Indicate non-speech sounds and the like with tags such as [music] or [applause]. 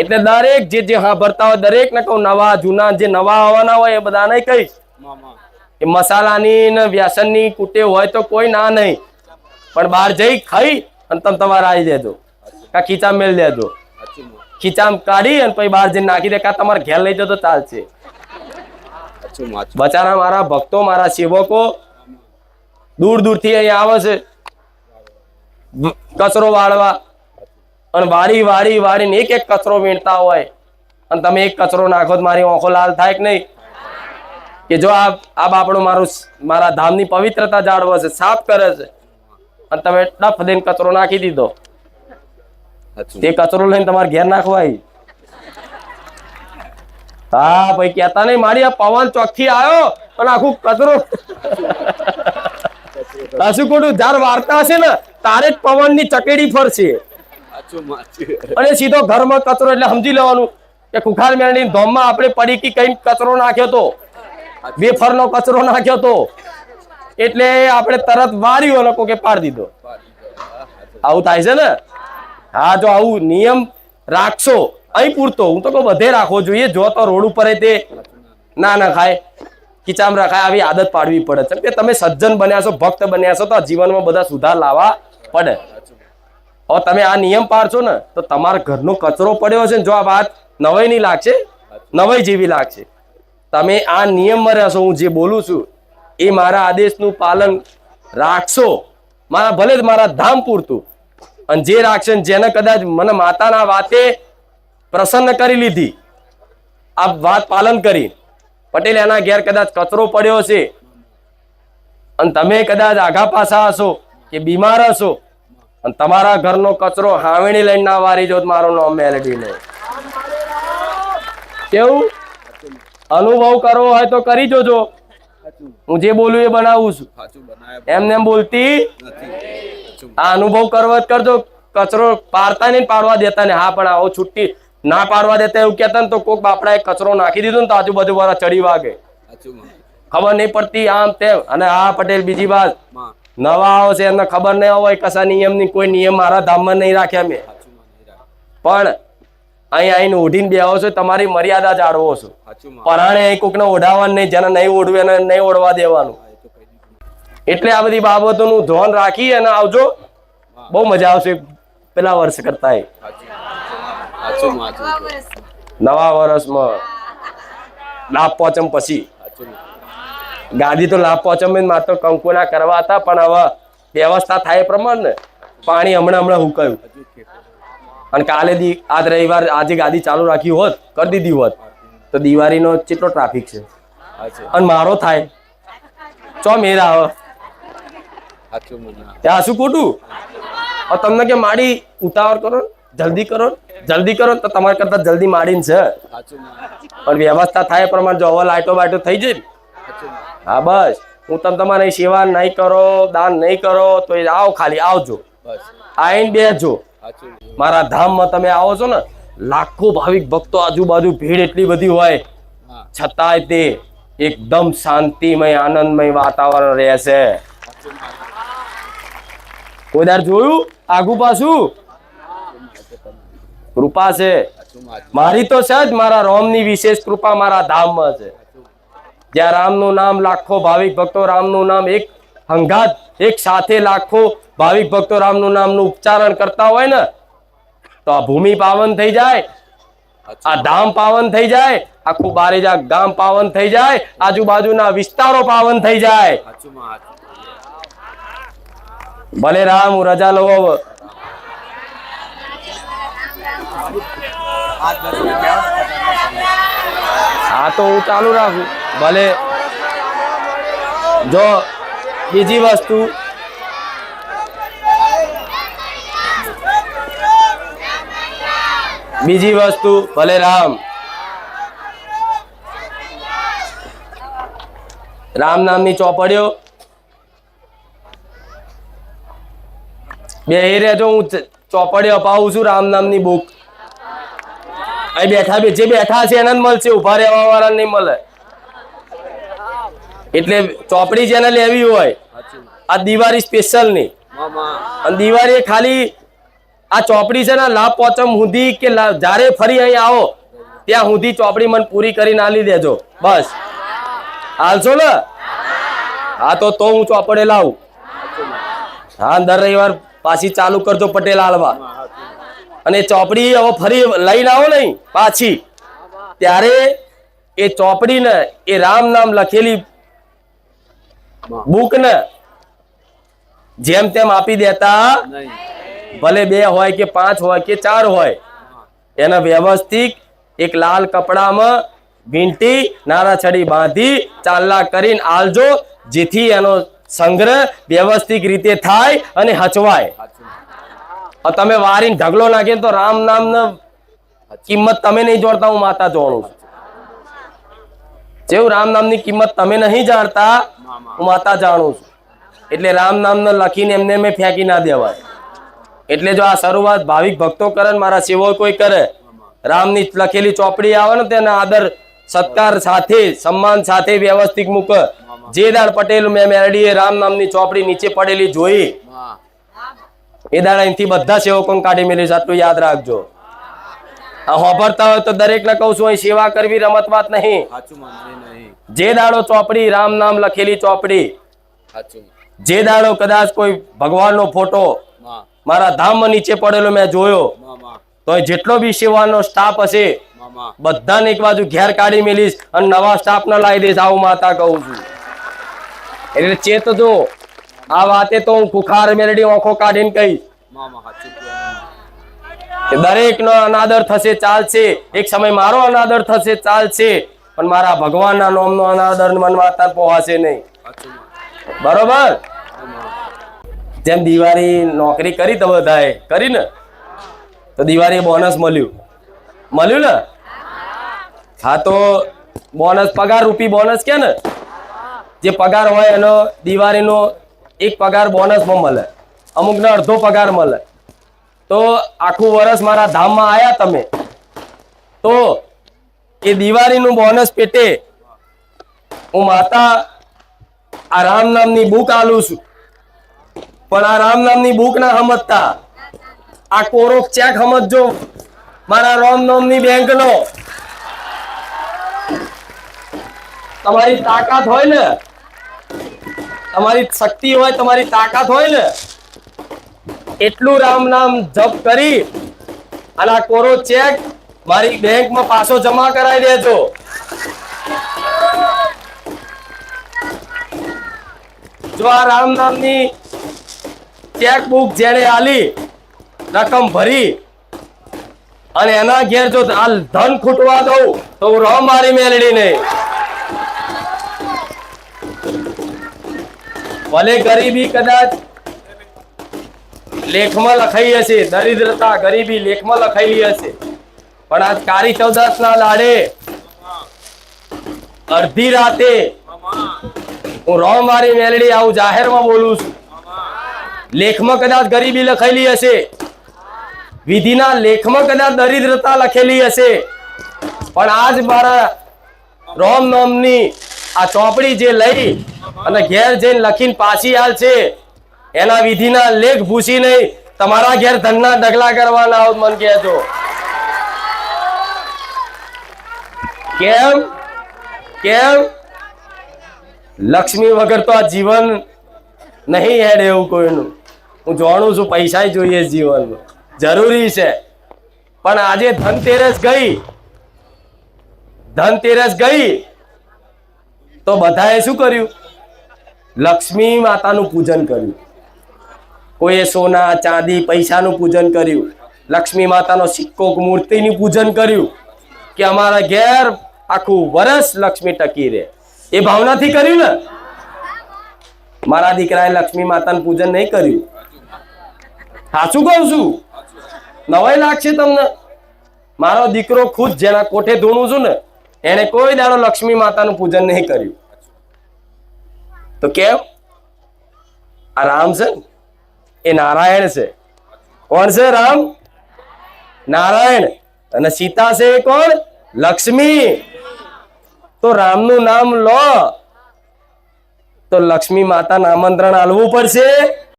એટલે દરેક જે જે હા ભરતા હોય દરેક ને કહું, નવા, જૂના, જે નવા આવવાના હોય, એ બધાને કહીશ એ મસાલાની ને વ્યસનની કુટે હોય તો કોઈ ના નહીં. પણ બહાર જઈ ખાઈ અને તમે તમારે આવી દેજો. કા ખીચા મેળ દેજો. ખીચામ કાઢી અને પછી બહાર જઈને નાખી દે કા તમારે ઘેર લઈ જતો ચાલશે. બચારા મારા ભક્તો, મારા સેવકો દૂર દૂરથી અહીંયા આવે છે. કચરો વાળવા. અને વાળી વાળી વારીને એક એક કચરો વીણતા હોય. અને તમે એક કચરો નાખો તો મારી આંખો લાલ થાય કે નહીં? કે જો આ આ બાપડો મારું મારા ધામની પવિત્રતા જાળવે છે સાફ કરે છે. અને તમે ડફ દઈને કચરો નાખી દીધો. તે કચરો લઈને તમારે ઘેર નાખવાય. હા ભાઈ કેતા નહીં મારી આ પવન ચોખ્ખી આવ્યો અને આખું કચરો [laughs] હસું ખોટું જાર વાર્તા હશે ને તારે જ પવનની ચકેડી ફરશે. અને સીધો ઘરમાં કચરો એટલે સમજી લેવાનું કે કુખાર મેળની ધોમમાં આપણે પડીકી કઈ કચરો નાખ્યો તો? વેફરનો કચરો નાખ્યો તો? એટલે આપણે તરત વાર્યો લોકો કે પાડી દીધો. આવું થાય છે ને? હા જો આવું નિયમ રાખશો અહીં પૂરતો. હું તો કહું બધે રાખવો જોઈએ. જો તો રોડ ઉપર તે ના ના ખાય. ખીચામ રખાય આવી આદત પાડવી પડે. છે કે તમે સજ્જન બન્યા છો ભક્ત બન્યા છો તો જીવનમાં બધા સુધાર લાવવા પડે. હવે તમે આ નિયમ પાડશો ને, તો તમારા ઘરનો કચરો પડ્યો છે ને, જો આ વાત નવાઈ નહીં લાગશે, નવાઈ જેવી લાગશે. તમે આ નિયમમાં રહેશો, હું જે બોલું છું, એ મારા આદેશનું પાલન રાખશો. મારા ભલે જ મારા ધામ પૂરતું, અને જે રાખશે જેને કદાચ મને માતાના વાતે પ્રસન્ન કરી લીધી, આ વાત પાલન કરી. પટેલ એના ઘેર કદાચ કચરો પડ્યો છે, અને તમે કદાચ આઘા પાછા હશો કે બીમાર હશો અને તમારા ઘરનો કચરો હાવીણી લઈને ના વારી જો મારો નામ મેલડી નહીં. કેવું? અનુભવ કરવો હોય તો કરી જોજો. હું જે બોલું એ બનાવું છું. એમને એમ બોલતી આ અનુભવ કરવો જ કરજો. કચરો પાડતા નહીં પાડવા દેતા ને હા પણ આવો છુટ્ટી ના પાડવા દેતા એવું કેતા ને તો કોક બાપડાએ કચરો નાખી દીધો ને તો આજુબાજુ વાળા ચડી વાગે. ખબર નહીં પડતી આમ તેમ. અને હા પટેલ બીજી વાત. નવા આવશે છે એમને ખબર નહીં હોય કશા નિયમની કોઈ નિયમ મારા ધામમાં નહીં રાખ્યા મેં. પણ અહીં આઈને ઓઢીને બેહો છો તમારી મર્યાદા જાળવો છો. પરાણે અહીં કોકને ઓઢાવવાનું નહીં જેને નહીં ઓઢવે એને નહીં ઓઢવા દેવાનું. એટલે આ બધી બાબતોનું ધ્યાન રાખી અને આવજો. બહુ મજા આવશે પેલા વર્ષ કરતા નવા વર્ષમાં. લાભ પહોંચમ પછી. ગાદી તો લાભ પોચમ માત્ર કંકુના કરવા હતા પણ હવે વ્યવસ્થા થાય એ પ્રમાણે પાણી હમણાં હમણાં હુકાયું અને કાલે દી આજ રવિવાર આજે ગાદી ચાલુ રાખી હોત કરી દીધી હોત તો દિવાળીનો કેટલો ટ્રાફિક છે? અને મારો થાય. ચો મેરા આવે ત્યાં શું ખોટું? તમને કે માડી ઉતાવળ કરો જલ્દી કરો જલ્દી કરો તો તમારા કરતા જલ્દી માડીને છે. પણ વ્યવસ્થા થાય પ્રમાણે જો હવે લાઈટો બાઈટો થઈ જાય ને હા બસ. હું તમે તમારે સેવા નહીં કરો દાન નહીં કરો તો એ આવો ખાલી આવજો. આઈને બેસજો. મારા ધામમાં તમે આવો છો ને લાખો ભાવિક ભક્તો આજુબાજુ ભીડ એટલી બધી હોય છતાંય તે એકદમ શાંતિમય આનંદમય વાતાવરણ રહેશે સાચું માં કોઈ દાર જોયું? આગુ પાછું? કૃપા છે. મારી તો છે જ મારા રોમની વિશેષ કૃપા મારા ધામમાં છે. જ્યાં રામનું નામ લાખો ભાવિક ભક્તો રામનું નામ એક હંગાત એક સાથે લાખો ભાવિક ભક્તો રામનું નામનું ઉચ્ચારણ કરતા હોય ને તો આ ભૂમિ પાવન થઈ જાય આ ધામ પાવન થઈ જાય આખું બારેજા ગામ પાવન થઈ જાય આજુબાજુના વિસ્તારો પાવન થઈ જાય. ભલે રામ હું રજા લઉં હા તો હું ચાલુ રાખું. ભલે જો બીજી વસ્તુ બીજી વસ્તુ ભલે રામ રામ નામની ચોપડીઓ બે રહેજો, હું ચોપડીઓ અપાવું છું રામ નામની બુક અહીં બેઠા જે બેઠા છે એને જ મળશે ઊભા રહેવા વાળા નહીં મળે. એટલે ચોપડી જેને લેવી હોય આ દિવાળી સ્પેશિયલની. અને દિવાળી ખાલી આ ચોપડી છે ને લાભ પોચમ સુધી કે જ્યારે ફરી અહીં આવો ત્યાં સુધી ચોપડી મને પૂરી કરીને આલી દેજો. બસ. હાલશો ને? હા તો તો હું ચોપડે લાવું. હા દર રવિવાર પાછી ચાલુ કરજો પટેલ હાલવા. અને ચોપડી હવે ફરી લઈને આવો નહીં પાછી. ત્યારે એ ચોપડીને એ રામ નામ લખેલી બુક ને જેમ તેમ આપી દેતા, ભલે બે હોય કે પાંચ હોય કે ચાર હોય, એના વ્યવસ્થિત એક લાલ કપડામાં વીંટી, નારાછડી બાંધી ચાલના કરીને આલજો, જેથી એનો સંગ્રહ વ્યવસ્થિત રીતે થાય અને હચવાય. તમે વારીને ઢગલો નાખીને તો રામ નામ કિંમત તમે નહીં જોડતા, હું માતા જોડું છું. જેવું રામ નામની કિંમત તમે નહીં જાણતા હું માતા જાણું છું. એટલે રામ નામને લખીને એમને મેં ફેંકી ના દેવાય. એટલે જો આ શરૂઆત ભાવિક ભક્તો કરે મારા સેવો કોઈ કરે રામની લખેલી ચોપડી આવે ને તેના આદર સત્કાર સાથે સન્માન સાથે વ્યવસ્થિત મૂક. જે દાડ પટેલ મેં મેરડીએ રામ નામની ચોપડી નીચે પડેલી જોઈ. એ દાડા અહીંથી બધા સેવકોને કાઢી મેળવીશ આટલું યાદ રાખજો. હોભરતા હોય તો દરેક ને કહું છું સેવા કરવી રમત વાત નહીં. જે દાડો ચોપડી રામ નામ લખેલી ચોપડી. જે દાડો કદાચ કોઈ ભગવાનનો ફોટો મારા ધામમાં નીચે પડેલો મેં જોયો તો જેટલો બી સેવાનો સ્ટાફ હશે બધાને એક બાજુ ઘેર કાઢી મેલીશ અને નવા સ્ટાફ ને લાવી દઈશ આવું માતા કહું છું. એટલે ચેતજો આ વાતે તો હું ખુખાર મેલડી આંખો કાઢીને કહીશ મામા સાચું કહેવાનું. કે દરેકનો અનાદર થશે, ચાલશે. એક સમય મારો અનાદર થશે, ચાલશે. પણ મારા ભગવાનના નામનો અનાદર મન માતા પોહાશે નહીં. બરોબર? જેમ દિવાળી નોકરી કરી તો બધાએ, કરી ને? તો દિવાળી બોનસ મળ્યું. મળ્યું ને? હા તો બોનસ પગાર રૂપી બોનસ કે ને? જે પગાર હોય એનો દિવાળીનો એક પગાર બોનસમાં મળે. અમુકને અડધો પગાર મળે. તો આખું વર્ષ મારા ધામમાં આયા તમે. તો એ દિવાળીનું બોનસ પેટે હું માતા આ રામ નામની બુક આલું છું. પણ આ રામ નામની બુક ના સમજતા, આ કોરોક ચેક સમજજો, મારા રામ નામની બેંક નો તમારી તાકાત હોય ને, તમારી શક્તિ હોય, તમારી તાકાત હોય ને એટલું રામ નામ જપ કરી અને આ કોરો ચેક મારી બેંકમાં પાછો જમા કરાવી દેજો. જો આ રામ નામની ચેકબુક જેણે આલી, રકમ ભરી અને એના ઘેર જો આ ધન ખૂટવા દઉં, તો હું રહો મારી મેલડીને. ભલે ગરીબી કદાચ લેખમાં લખાઈ હશે. દરિદ્રતા, ગરીબી લેખમાં લખાયેલી હશે. પણ આજ કાળી ચૌદસ ના લાડે અડધી રાતે હું રો મારી મેલડી આવું જાહેરમાં બોલું છું. લેખમાં કદાચ ગરીબી લખેલી હશે. વિધિના લેખમાં કદાચ દરિદ્રતા લખેલી હશે. પણ આજ મારા રોમ નામની આ ચોપડી જે લઈ અને ઘેર જઈને લખીને પાછી હાલ છે એના વિધિના લેખ ભૂસી નહીં. તમારા ઘેર ધનના ડગલા કરવાના મન કહેજો. કેમ? કેમ? લક્ષ્મી વગર તો આ જીવન નહીં હેડ એવું કોઈનું. હું જાણું છું, પૈસા જોઈએ જીવનમાં. જરૂરી છે. પણ આજે ધનતેરસ ગઈ. ધનતેરસ ગઈ. તો બધાએ શું કર્યું? લક્ષ્મી માતાનું પૂજન કર્યું. કોઈએ સોના, ચાંદી, પૈસાનું પૂજન કર્યું. લક્ષ્મી માતાનો સિક્કો મૂર્તિનું પૂજન કર્યું કે અમારા ઘેર આખું વરસ લક્ષ્મી ટકી રહે. એ ભાવનાથી કર્યું ને? મારા દીકરાએ લક્ષ્મી માતાનું પૂજન નહીં કર્યું. સાચું કહું છું. નવાઈ લાગશે તમને. મારો દીકરો ખુદ જેના કોઠે ધૂણું છું ને એને કોઈ દાડો લક્ષ્મી માતાનું પૂજન નહીં કર્યું. તો કેમ? આ રામ છે ને? એ નારાયણ છે. કોણ છે રામ? નારાયણ. અને સીતા છે કોણ? લક્ષ્મી. તો રામનું નામ લો. તો લક્ષ્મી માતાને આમંત્રણ આલવું પડશે.